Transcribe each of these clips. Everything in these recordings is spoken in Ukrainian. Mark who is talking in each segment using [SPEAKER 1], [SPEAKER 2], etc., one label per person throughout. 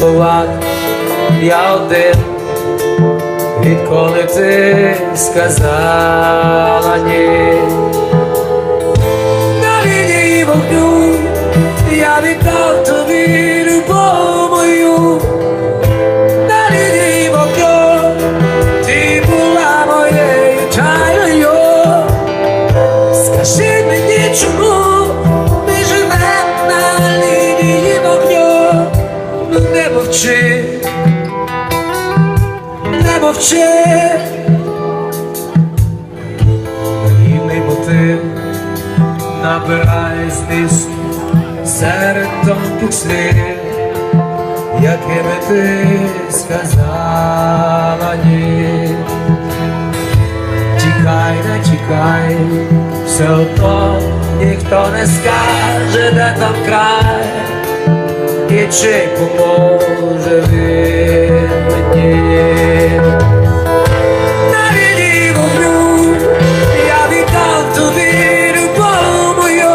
[SPEAKER 1] Була я один, відколи ти сказала ні. На лінії вогню я віддав тобі любов мою. Мовчи, не мовчи. Наївний мотив набирає зміст серед тонких слів, якими ти сказала ні. Тікай, не тікай, все одно ніхто не скаже, де там край, руки, чи поможе він мені. На війні вогню я віддав тобі любов мою,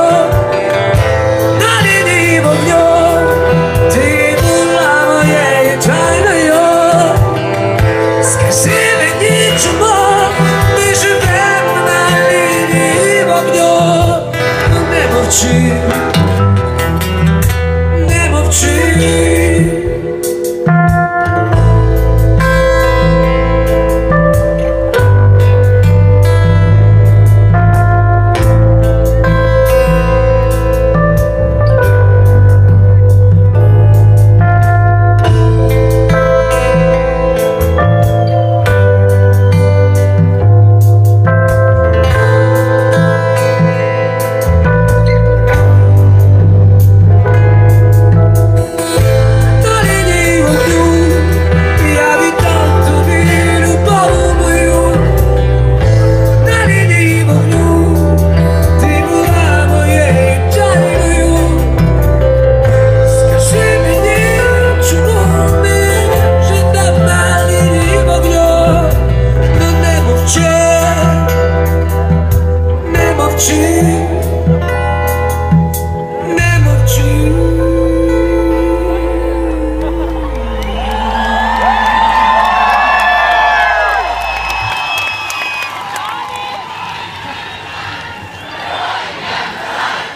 [SPEAKER 1] на війні вогню була моєю чайною. Скажи мені, чому ми живемо на лінії вогню, не мовчи.